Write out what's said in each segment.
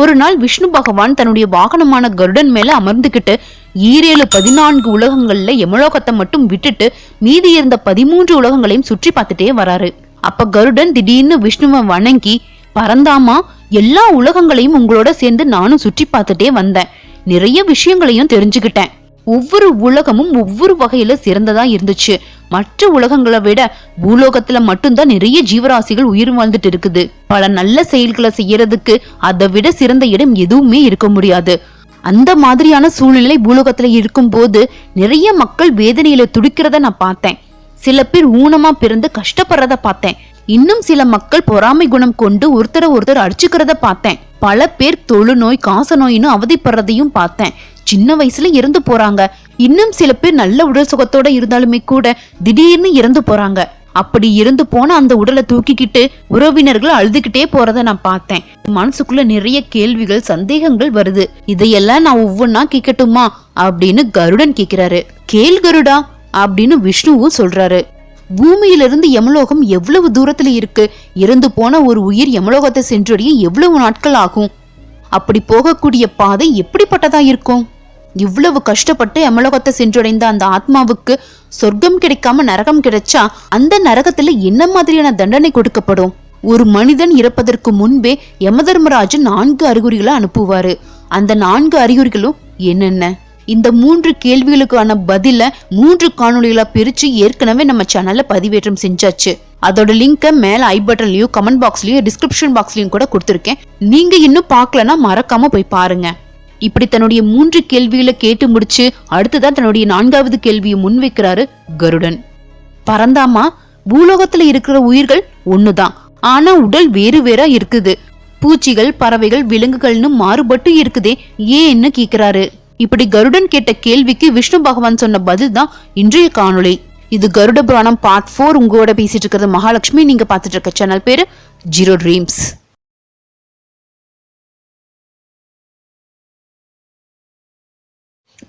ஒரு நாள் விஷ்ணு பகவான் தன்னுடைய வாகனமான கருடன் மேல அமர்ந்துகிட்டு ஈரேழு பதினான்கு உலகங்கள்ல யமலோகத்தை மட்டும் விட்டுட்டு மீதி இருந்த பதிமூன்று உலகங்களையும் சுற்றி பார்த்துட்டே வராரு. அப்ப கருடன் திடீர்னு விஷ்ணுவை வணங்கி பரந்தாமா எல்லா உலகங்களையும் உங்களோட சேர்ந்து நானும் சுற்றி பார்த்துட்டே வந்தேன். நிறைய விஷயங்களையும் தெரிஞ்சுக்கிட்டேன். ஒவ்வொரு உலகமும் ஒவ்வொரு வகையில சிறந்ததா இருந்துச்சு. மற்ற உலகங்களை விட பூலோகத்துல மட்டும்தான் நிறைய ஜீவராசிகள் உயிர் வாழ்ந்துட்டு இருக்குது. பல நல்ல செயல்களை செய்யறதுக்கு அதை விட சிறந்த இடம் எதுவுமே இருக்க முடியாது. அந்த மாதிரியான சூழ்நிலை பூலோகத்துல இருக்கும்போது நிறைய மக்கள் வேதனையில துடிக்கிறத நான் பார்த்தேன். சில பேர் ஊனமா பிறந்து கஷ்டப்படுறத பார்த்தேன். இன்னும் சில மக்கள் பொறாமை குணம் கொண்டு ஒருத்தரை ஒருத்தர் அடிச்சுக்கிறத பார்த்தேன். பல பேர் தொழுநோய் காச நோயின்னு அவதிப்படுறதையும் பார்த்தேன். சின்ன வயசுல இறந்து போறாங்க. இன்னும் சில பேர் நல்ல உடல் சுகத்தோட இருந்தாலுமே கூட திடீர்னு இறந்து போறாங்க. அப்படி இருந்து போன அந்த உடலை தூக்கிக்கிட்டு உறவினர்கள் அழுதுகிட்டே போறத நான் பார்த்தேன். மனசுக்குள்ள நிறைய கேள்விகள் சந்தேகங்கள் வருது. இதையெல்லாம் நான் ஒவ்வொன்னா கேட்கட்டுமா? அப்படின்னு கருடன் கேக்குறாரு. கேள் கருடா அப்படின்னு விஷ்ணுவும் சொல்றாரு. பூமியிலிருந்து யமலோகம் எவ்வளவு தூரத்துல இருக்கு? இறந்து போன ஒரு உயிர் யமலோகத்தை சென்றடைய எவ்வளவு நாட்கள் ஆகும்? அப்படி போகக்கூடிய பாதை எப்படிப்பட்டதா இருக்கும்? இவ்வளவு கஷ்டப்பட்டு யமலோகத்தை சென்றடைந்த அந்த ஆத்மாவுக்கு சொர்க்கம் கிடைக்காம நரகம் கிடைச்சா அந்த நரகத்துல என்ன மாதிரியான தண்டனை கொடுக்கப்படும்? ஒரு மனிதன் இறப்பதற்கு முன்பே யமதர்மராஜன் நான்கு அறிகுறிகளை அனுப்புவாரு. அந்த நான்கு அறிகுறிகளும் என்னென்ன? இந்த மூன்று கேள்விகளுக்கான பதில மூன்று காணொளிகளா பிரிச்சு ஏற்கனவே நம்ம சேனல்ல பதிவேற்றம் செஞ்சாச்சு. அதோட லிங்கை மேல ஐ பட்டன்லயும் கமெண்ட் பாக்ஸ்லயும் டிஸ்கிரிப்ஷன் பாக்ஸ்லயும் கூட கொடுத்துருக்கேன். நீங்க இன்னும் பார்க்கலன்னா மறக்காம போய் பாருங்க. இப்படி தன்னுடைய மூன்று கேள்விகளை கேட்டு முடிச்சு அடுத்ததான் தன்னுடைய நான்காவது கேள்வியை முன்வைக்கிறாரு கருடன். பரந்தாமா பூலோகத்துல இருக்கிற உயிர்கள் ஒண்ணுதான். ஆனா உடல் வேறு வேறா இருக்குது. பூச்சிகள் பறவைகள் விலங்குகள்னு மாறுபட்டு இருக்குதே ஏன்னு கேக்குறாரு. இப்படி கருடன் கேட்ட கேள்விக்கு விஷ்ணு பகவான் சொன்ன பதில் தான் இன்றைய காணொளி. இது கருட புராணம் பார்ட் ஃபோர் உங்களோட பேசிட்டு இருக்கிறது மகாலட்சுமி. நீங்க பார்த்துட்டு இருக்க சேனல் பேரு ஜீரோ ட்ரீம்ஸ்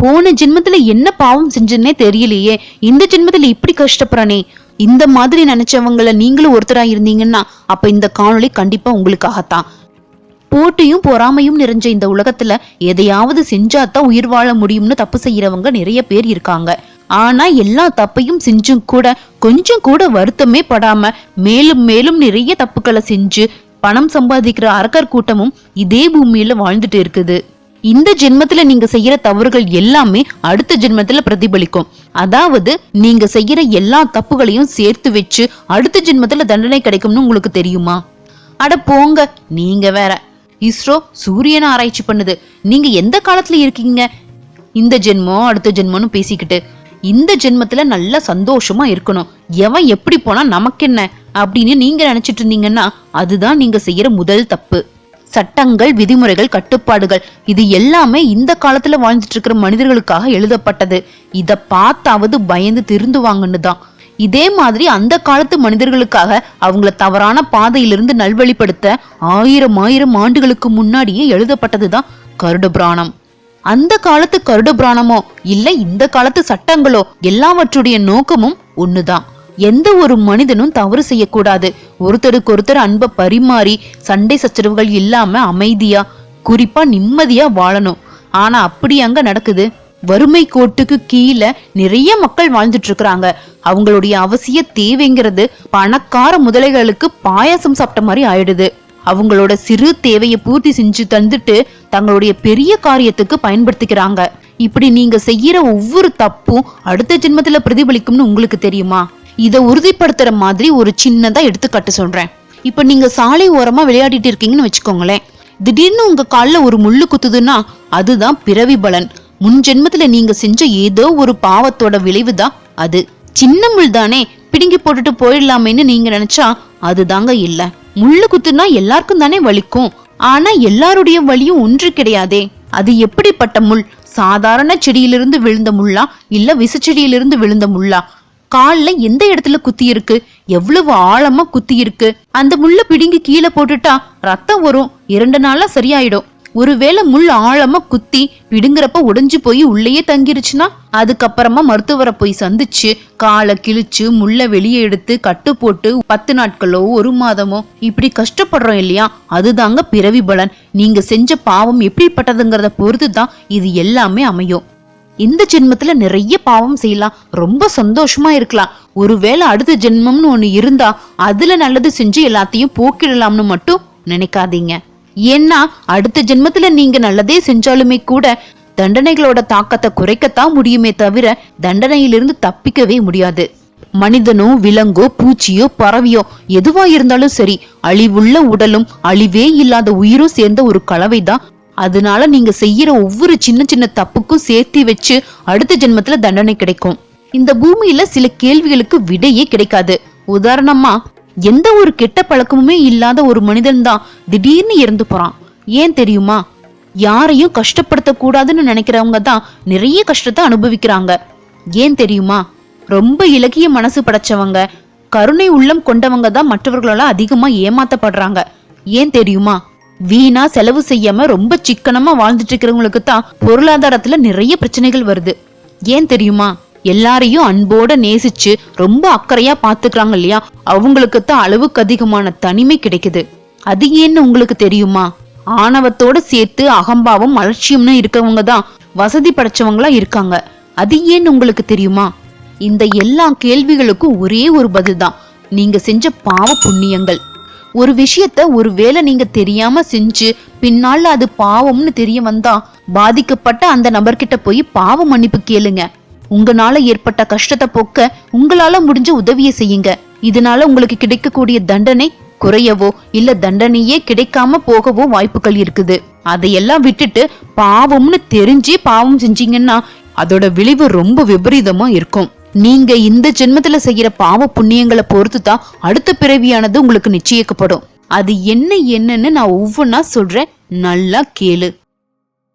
போன ஜென்மத்துல என்ன பாவம் செஞ்சேன்னே தெரியலையே. இந்த ஜென்மத்துல இப்படி கஷ்டப்படுறானே. இந்த மாதிரி நினைச்சவங்கள நீங்களும் ஒருத்தரா இருந்தீங்கன்னா அப்ப இந்த காணொளி கண்டிப்பா உங்களுக்காகத்தான். போட்டியும் பொறாமையும் நிறைஞ்ச இந்த உலகத்துல எதையாவது செஞ்சாதான் உயிர் வாழ முடியும்னு தப்பு செய்யறவங்க நிறைய பேர் இருக்காங்க. ஆனா எல்லா தப்பையும் செஞ்சும் கூட கொஞ்சம் கூட வருத்தமே படாம மேலும் மேலும் நிறைய தப்புக்களை செஞ்சு பணம் சம்பாதிக்கிற அரக்கர் கூட்டமும் இதே பூமியில வாழ்ந்துட்டு இருக்குது. இந்த ஜென்மத்துல நீங்க செய்யற தவறுகள் எல்லாமே அடுத்த ஜென்மத்துல பிரதிபலிக்கும். அதாவது நீங்க செய்யற எல்லா தப்புகளையும் சேர்த்து வச்சு அடுத்த ஜென்மத்துல தண்டனை கிடைக்கும்னு உங்களுக்கு தெரியுமா? அட போங்க நீங்க வேற. இஸ்ரோ சூரியனை ஆராய்ச்சி பண்ணுது. நீங்க எந்த காலத்துல இருக்கீங்க? இந்த ஜென்மம் அடுத்த ஜென்மம்னு பேசிக்கிட்டு. இந்த ஜென்மத்துல நல்ல சந்தோஷமா இருக்கணும். எவன் எப்படி போனா நமக்கு என்ன அப்படின்னு நீங்க நினைச்சிட்டு இருந்தீங்கன்னா அதுதான் நீங்க செய்யற முதல் தப்பு. சட்டங்கள் விதிமுறைகள் கட்டுப்பாடுகள் இது எல்லாமே இந்த காலத்துல வாழ்ந்துட்டு இருக்கிற மனிதர்களுக்காக எழுதப்பட்டது. இத பார்த்தாவது பயந்து திருந்துவாங்கன்னு தான் இதே மாதிரி அந்த காலத்து மனிதர்களுக்காக அவங்கள தவறான பாதையிலிருந்து நல்வழிப்படுத்த ஆயிரம் ஆயிரம் ஆண்டுகளுக்கு முன்னாடியே எழுதப்பட்டதுதான் கருட புராணம். அந்த காலத்து கருட புராணமோ இல்ல இந்த காலத்து சட்டங்களோ எல்லாவற்றுடைய நோக்கமும் ஒண்ணுதான். எந்த ஒரு மனிதனும் தவறு செய்யக்கூடாது. ஒருத்தருக்கு ஒருத்தர் அன்பை பரிமாறி சண்டை சச்சரவுகள் இல்லாம அமைதியா குறிப்பா நிம்மதியா வாழணும். ஆனா அப்படி அங்க நடக்குது? வறுமை கோட்டுக்கு கீழே நிறைய மக்கள் வாழ்ந்துட்டு இருக்கிறாங்க அவங்களுடைய அவசிய தேவைங்கிறது பணக்கார முதலைகளுக்கு பாயாசம் சாப்பிட்ட மாதிரி ஆயிடுது. அவங்களோட சிறு தேவையை பூர்த்தி செஞ்சு தந்துட்டு தங்களுடைய பெரிய காரியத்துக்கு பயன்படுத்திக்கிறாங்க. இப்படி நீங்க செய்யற ஒவ்வொரு தப்பும் அடுத்த ஜென்மத்துல பிரதிபலிக்கும்னு உங்களுக்கு தெரியுமா? இதை உறுதிப்படுத்துற மாதிரி ஒரு சின்னதா எடுத்துக்காட்டு சொல்றேன். இப்ப நீங்க சாலை ஓரமா விளையாடிட்டு இருக்கீங்கன்னு வச்சுக்கோங்களேன். திடீர்னு உங்க காலில் ஒரு முள்ளு குத்துதுன்னா அதுதான் பிறவி பலன் முன் ஜென்மத்துல நீங்க செஞ்ச ஏதோ ஒரு பாவத்தோட விளைவுதான் அது. சின்ன முள் தானே பிடுங்கி போட்டுட்டு போயிடலாமேன்னு நீங்க நினைச்சா அதுதாங்க இல்ல. முள்ளு குத்துனா எல்லாருக்கும் தானே வலிக்கும். ஆனா எல்லாருடைய வலியும் ஒன்று கிடையாதே. அது எப்படிப்பட்ட முள்? சாதாரண செடியிலிருந்து விழுந்த முள்ளா இல்ல விசச்செடியிலிருந்து விழுந்த முள்ளா? கால்ல எந்த இடத்துல குத்தி இருக்கு எவ்வளவு ஆழமா குத்தி இருக்கு அந்த முள்ள பிடுங்கி கீழே போட்டுட்டா ரத்தம் வரும். இரண்டு நாளா சரியாயிடும். ஒருவேளை முள் ஆழமா குத்தி பிடுங்குறப்ப உடைஞ்சு போய் உள்ளேயே தங்கிருச்சுன்னா அதுக்கப்புறமா மருத்துவரை போய் சந்திச்சு காலை கிழிச்சு முள்ள வெளியே எடுத்து கட்டு போட்டு பத்து நாட்களோ ஒரு மாதமோ இப்படி கஷ்டப்படுறோம் இல்லையா? அதுதாங்க பிறவி பலன். நீங்க செஞ்ச பாவம் எப்படிப்பட்டதுங்கிறத பொறுத்து தான் இது எல்லாமே அமையும். இந்த ஜென்மத்துல நிறைய பாவம் செய்யலாம். ரொம்ப சந்தோஷமா இருக்கலாம். ஒருவேளை அடுத்த ஜென்மம்னு ஒண்ணு இருந்தா அதுல நல்லது செஞ்சு எல்லாத்தையும் போக்கிடலாம்னு மட்டும் நினைக்காதீங்க. ஏன்னா அடுத்த ஜென்மத்துல நீங்க நல்லதே செஞ்சாலுமே கூட தண்டனைகளோட தாக்கத்தை குறைக்கத்தான் முடியுமே தவிர தண்டனையிலிருந்து தப்பிக்கவே முடியாது. மனிதனோ விலங்கோ பூச்சியோ பறவையோ எதுவா இருந்தாலும் சரி அழிவுள்ள உடலும் அழிவே இல்லாத உயிரும் சேர்ந்த ஒரு கலவைதான். அதனால நீங்க செய்யற ஒவ்வொரு சின்ன சின்ன தப்புக்கும் சேர்த்து வச்சு அடுத்த ஜென்மத்துல தண்டனை கிடைக்கும். இந்த பூமியில சில கேள்விகளுக்கு விடையே கிடைக்காது. உதாரணமா எந்த ஒரு கெட்ட பழக்கமுமே இல்லாத ஒரு மனிதன் தான். திடீர்னு இறந்து போறான். ஏன் தெரியுமா? யாரையும் கஷ்டப்படுத்த கூடாதுன்னு நினைக்கிறவங்க தான் நிறைய கஷ்டத்தை அனுபவிக்கிறாங்க. ஏன் தெரியுமா? ரொம்ப இலகிய மனசு படைச்சவங்க கருணை உள்ளம் கொண்டவங்க தான் மற்றவர்களால அதிகமா ஏமாத்தப்படுறாங்க. ஏன் தெரியுமா? வீணா செலவு செய்யாம ரொம்ப சிக்கனமா வாழ்ந்துட்டு இருக்கிறவங்களுக்கு தான் பொருளாதாரத்துல நிறைய பிரச்சனைகள் வருது. ஏன் தெரியுமா? எல்லாரையும் அன்போட நேசிச்சு ரொம்ப அக்கறையா பாத்துக்கிறாங்க இல்லையா? அவங்களுக்கு தான் அளவுக்கு அதிகமான தனிமை கிடைக்குது. அது ஏன்னு உங்களுக்கு தெரியுமா? ஆணவத்தோட சேர்த்து அகம்பாவம் அலட்சியம்னு இருக்கவங்க தான் வசதி படைச்சவங்களா இருக்காங்க. அது ஏன்னு உங்களுக்கு தெரியுமா? இந்த எல்லா கேள்விகளுக்கும் ஒரே ஒரு பதில் தான். நீங்க செஞ்ச பாவ புண்ணியங்கள். ஒரு விஷயத்த ஒருவேளை நீங்க தெரியாம செஞ்சு பின்னால அது பாவம்னு தெரிய வந்தா பாதிக்கப்பட்ட அந்த நபர்கிட்ட போய் பாவ மன்னிப்பு கேளுங்க. உங்களால ஏற்பட்ட கஷ்டத்தை போக்க உங்களால முடிஞ்ச உதவியை செய்யுங்க. இதனால உங்களுக்கு கிடைக்கக்கூடிய தண்டனை குறையவோ இல்ல தண்டனையே கிடைக்காம போகவோ வாய்ப்புகள் இருக்குது. அதையெல்லாம் விட்டுட்டு பாவம்னு தெரிஞ்சே பாவம் செஞ்சீங்கன்னா அதோட விளைவு ரொம்ப விபரீதமா இருக்கும். நீங்க இந்த ஜென்மத்துல செய்யற பாவ புண்ணியங்களை பொறுத்து தான் அடுத்த பிறவியானது உங்களுக்கு நிச்சயிக்கப்படும். அது என்ன என்னன்னு நான் ஒவ்வொன்னா சொல்றேன். நல்லா கேளு.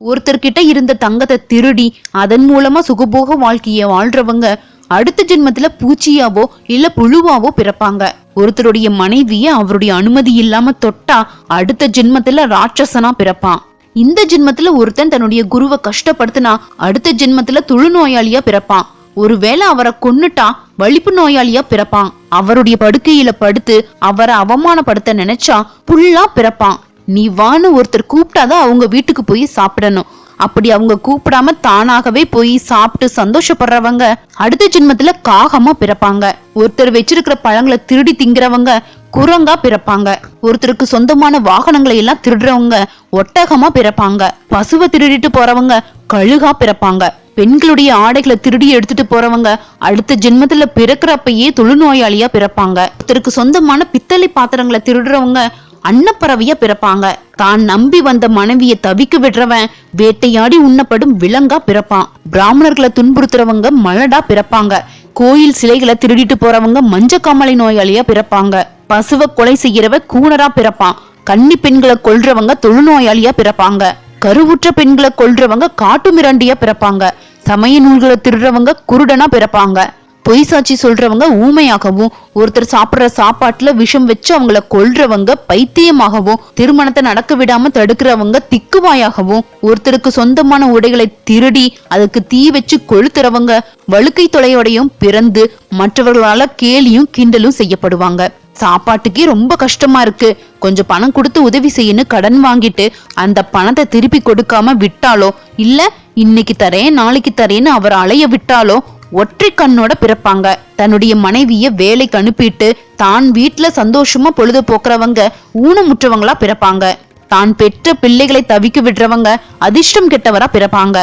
ஒருத்தர்கிட்ட இருந்த தங்கத்தை திருடி அதன் மூலமா சுகபோக வாழ்க்கைய வாழ்றவங்க அடுத்த ஜென்மத்துல பூச்சியாவோ இல்ல புழுவாவோ பிறப்பாங்க. ஒருத்தருடைய மனைவிய அவருடைய அனுமதி இல்லாம தொட்டா அடுத்த ஜென்மத்துல ராட்சசனா பிறப்பான். இந்த ஜென்மத்துல ஒருத்தன் தன்னுடைய குருவை கஷ்டப்படுத்தினா அடுத்த ஜென்மத்துல தொழுநோயாளியா பிறப்பான். ஒருவேளை அவரை கொன்னுட்டா வலிப்பு நோயாளியா பிறப்பான். அவருடைய படுக்கையில படுத்து அவரை அவமானப்படுத்த நினைச்சா புல்லா பிறப்பான். நீ வான்னு ஒருத்தர் கூப்பிட்டாதான் அவங்க வீட்டுக்கு போய் சாப்பிடணும். அப்படி அவங்க கூப்பிடாம தானாகவே போய் சாப்பிட்டு சந்தோஷப்படுறவங்க அடுத்த ஜென்மத்துல காகமா பிறப்பாங்க. ஒருத்தர் வச்சிருக்கிற பழங்களை திருடி திங்கிறவங்க குரங்கா பிறப்பாங்க. ஒருத்தருக்கு சொந்தமான வாகனங்களை எல்லாம் திருடுறவங்க ஒட்டகமா பிறப்பாங்க. பசுவை திருடிட்டு போறவங்க கழுகா பிறப்பாங்க. பெண்களுடைய ஆடைகளை திருடி எடுத்துட்டு போறவங்க அடுத்த ஜென்மத்துல பிறக்கிறப்பயே தொழுநோயாளியா பிறப்பாங்க. ஒருத்தருக்கு சொந்தமான பித்தளை பாத்திரங்களை திருடுறவங்க அன்னப்பறவையா பிறப்பாங்க. தான் நம்பி வந்த மனைவியை தவிக்க விடுறவன் வேட்டையாடி உண்ணப்படும் விலங்கா பிறப்பான். பிராமணர்களை துன்புறுத்துறவங்க மலடா பிறப்பாங்க. கோயில் சிலைகளை திருடிட்டு போறவங்க மஞ்ச காமலை நோயாளியா பிறப்பாங்க. பசுவை கொலை செய்யறவ கூணரா பிறப்பான். கன்னி பெண்களை கொல்றவங்க தொழுநோயாளியா பிறப்பாங்க. கருவுற்ற பெண்களை கொல்றவங்க காட்டு மிராண்டியா பிறப்பாங்க. சமய நூல்களை திருடுறவங்க குருடனா பிறப்பாங்க. பொய் சாட்சி சொல்றவங்க ஊமையாகவும் ஒருத்தர் சாப்பிடுற சாப்பாட்டுல விஷம் வச்சு அவங்கள கொல்றவங்க பைத்தியமாகவும் திருமணத்தை நடக்க விடாம தடுக்கிறவங்க திக்குவாயாகவும் ஒருத்தருக்கு சொந்தமான உடைகளை திருடி அதுக்கு தீ வச்சு கொளுத்துறவங்க வழுக்கை தொலையோடையும் பிறந்து மற்றவர்களால கேலியும் கிண்டலும் செய்யப்படுவாங்க. சாப்பாட்டுக்கே ரொம்ப கஷ்டமா இருக்கு. கொஞ்சம் பணம் கொடுத்து உதவி செய்யணும் கடன் வாங்கிட்டு அந்த பணத்தை திருப்பி கொடுக்காம விட்டாலோ இல்ல இன்னைக்கு தரேன் நாளைக்கு தரேன்னு அவர் அலைய விட்டாலோ ஒற்றை கண்ணோட பிறப்பாங்க. தன்னுடைய மனைவிய வேலைக்கு அனுப்பிட்டு தான் வீட்டுல சந்தோஷமா பொழுது போக்குறவங்க ஊனமுற்றவங்களா பிறப்பாங்க. தான் பெற்ற பிள்ளைகளை தவிக்க விடுறவங்க அதிர்ஷ்டம் கெட்டவரா பிறப்பாங்க.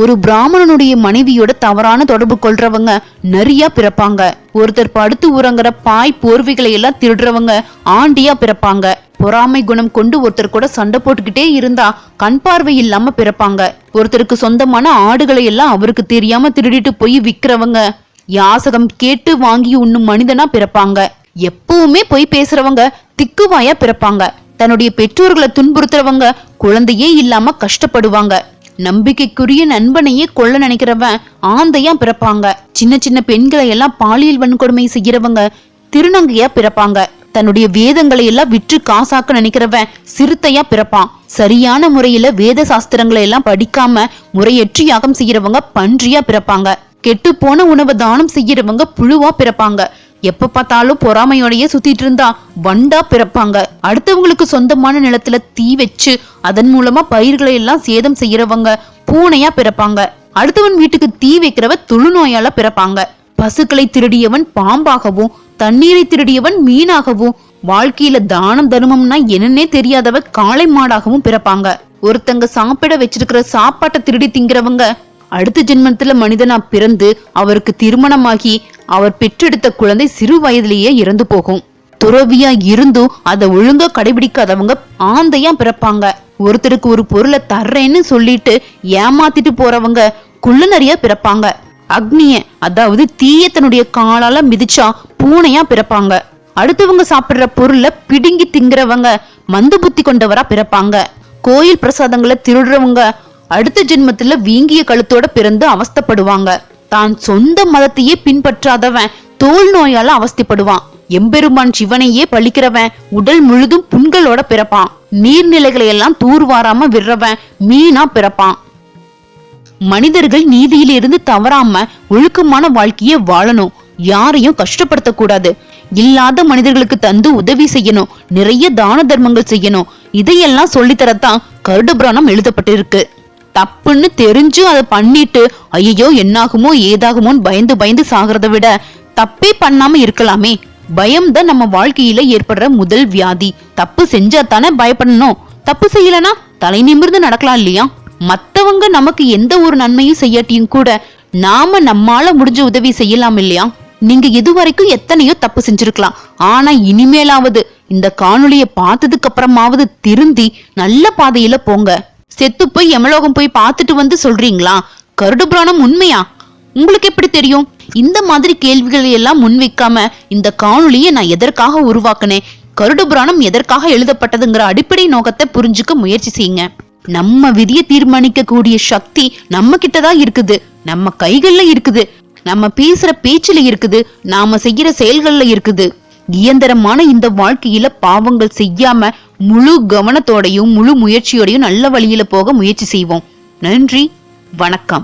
ஒரு பிராமணனுடைய மனைவியோட தவறான தொடர்பு கொள்றவங்க நிறையா பிறப்பாங்க. ஒருத்தர் படுத்து உறங்குற பாய் போர்வைகளை எல்லாம் திருடுறவங்க ஆண்டியா பிறப்பாங்க. பொறாமை குணம் கொண்டு ஒருத்தர் கூட சண்டை போட்டுக்கிட்டே இருந்தா கண் பார்வை இல்லாம பிறப்பாங்க. ஒருத்தருக்கு சொந்தமான ஆடுகளை எல்லாம் அவருக்கு தெரியாம திருடிட்டு போய் விக்கிறவங்க. யாசகம் கேட்டு வாங்கி உண்ணும் மனிதனா பிறப்பாங்க. எப்பவுமே போய் பேசுறவங்க திக்குவாயா பிறப்பாங்க. தன்னுடைய பெற்றோர்களை துன்புறுத்துறவங்க குழந்தையே இல்லாம கஷ்டப்படுவாங்க. நம்பிக்கைக்குரிய நண்பனையே கொல்ல நினைக்கிறவன் ஆந்தையா பிறப்பாங்க. சின்ன சின்ன பெண்களை எல்லாம் பாலியல் வன்கொடுமை செய்யறவங்க திருநங்கையா பிறப்பாங்க. தன்னுடைய வேதங்களை எல்லாம் விற்று காசாக்க நினைக்கிறவன் சிறுத்தையா பிறப்பான். சரியான முறையில வேத சாஸ்திரங்களை எல்லாம் படிக்காம முறையற்றி யாகம் செய்யறவங்க பன்றியா பிறப்பாங்க. கெட்டு போன உணவை தானம் செய்யறவங்க புழுவா பிறப்பாங்க. எப்ப பார்த்தாலும் பொறாமையோடயே சுத்திட்டு இருந்தா வண்டா பிறப்பாங்க. அடுத்தவங்களுக்கு சொந்தமான நிலத்துல தீ வச்சு அதன் மூலமா பயிர்களை எல்லாம் சேதம் செய்யறவங்க பூனையா பிறப்பாங்க. அடுத்தவன் வீட்டுக்கு தீ வைக்கிறவ தொழுநோயால பிறப்பாங்க. பசுக்களை திருடியவன் பாம்பாகவும் தண்ணீரை திருடியவன் மீனாகவும் வாழ்க்கையில தானம் தர்மம்னா என்னன்னே தெரியாதவ காளை மாடாகவும் பிறப்பாங்க. ஒருத்தங்க சாப்பிட வச்சிருக்கிற சாப்பாட்டை திருடி திங்கிறவங்க அடுத்த ஜென்மத்துல மனிதனா பிறந்து அவருக்கு திருமணமாகி அவர் பெற்றெடுத்த குழந்தை சிறு வயதிலேயே இறந்து போகும். துறவியா இருந்தும் அதை ஒழுங்கா கடைபிடிக்காதவங்க ஆந்தையா பிறப்பாங்க. ஒருத்தருக்கு ஒரு பொருளை தர்றேன்னு சொல்லிட்டு ஏமாத்திட்டு போறவங்க குள்ளநரியா பிறப்பாங்க. அக்னிய அதாவது தீய தன்னுடைய காலால மிதிச்சா பூனையா பிறப்பாங்க. அடுத்தவங்க சாப்பிடுற பொருளை பிடுங்கி திங்கிறவங்க மந்து புத்தி கொண்டவரா பிறப்பாங்க. கோயில் பிரசாதங்களை திருடுறவங்க அடுத்த ஜென்மத்துல வீங்கிய கழுத்தோட பிறந்து அவஸ்தைப்படுவாங்க. தான் சொந்த மதத்தையே பின்பற்றாதவன் தோல் நோயால அவஸ்தைப்படுவான். எம்பெருமான் சிவனையே பழிக்கிறவன் உடல் முழுதும் புண்களோட பிறப்பான். நீர்நிலைகளை எல்லாம் தூர்வாராம விடுறவன் மீனா பிறப்பான். மனிதர்கள் நீதியிலிருந்து தவறாம ஒழுக்கமான வாழ்க்கைய வாழணும். யாரையும் கஷ்டப்படுத்த கூடாது இல்லாத மனிதர்களுக்கு தந்து உதவி செய்யணும். நிறைய தான தர்மங்கள் செய்யணும். இதையெல்லாம் சொல்லித்தரத்தான் கருடபுராணம் எழுதப்பட்டிருக்கு. தப்புன்னு தெரிஞ்சு அதை பண்ணிட்டு ஐயோ என்னாகுமோ ஏதாகுமோன்னு பயந்து பயந்து சாகிறத விட தப்பே பண்ணாம இருக்கலாமே. பயம் தான் நம்ம வாழ்க்கையில ஏற்படுற முதல் வியாதி. தப்பு செஞ்சா தானே பயப்படணும். தப்பு செய்யலனா தலை நிமிர்ந்து நடக்கலாம் இல்லையா? மத்தவங்க நமக்கு எந்த ஒரு நன்மையும் செய்யாட்டியும் கூட நாம நம்மால முடிஞ்ச உதவி செய்யலாம் இல்லையா? நீங்க இதுவரைக்கும் எத்தனையோ தப்பு செஞ்சிருக்கலாம். ஆனா இனிமேலாவது இந்த காணொளிய பார்த்ததுக்கு அப்புறமாவது திருந்தி நல்ல பாதையில போங்க. செத்து போய் எமலோகம் போய் பார்த்துட்டு வந்து சொல்றீங்களா? கருடு புராணம் உண்மையா? உங்களுக்கு எப்படி தெரியும்? இந்த மாதிரி கேள்விகளை எல்லாம் முன்வைக்காம இந்த காணொளியை நான் எதற்காக உருவாக்குனேன்? கருடு புராணம் எதற்காக எழுதப்பட்டதுங்கிற அடிப்படை நோக்கத்தை புரிஞ்சுக்க முயற்சி செய்யுங்க. நம்ம விதியை தீர்மானிக்க கூடிய சக்தி நம்ம கிட்டதான் இருக்குது. நம்ம கைகள்ல இருக்குது. நம்ம பேசுற பேச்சுல இருக்குது. நாம செய்யற செயல்கள்ல இருக்குது. இயந்திரமான இந்த வாழ்க்கையில பாவங்கள் செய்யாம முழு கவனத்தோடையும் முழு முயற்சியோடையும் நல்ல வழியில போக முயற்சி செய்வோம். நன்றி. வணக்கம்.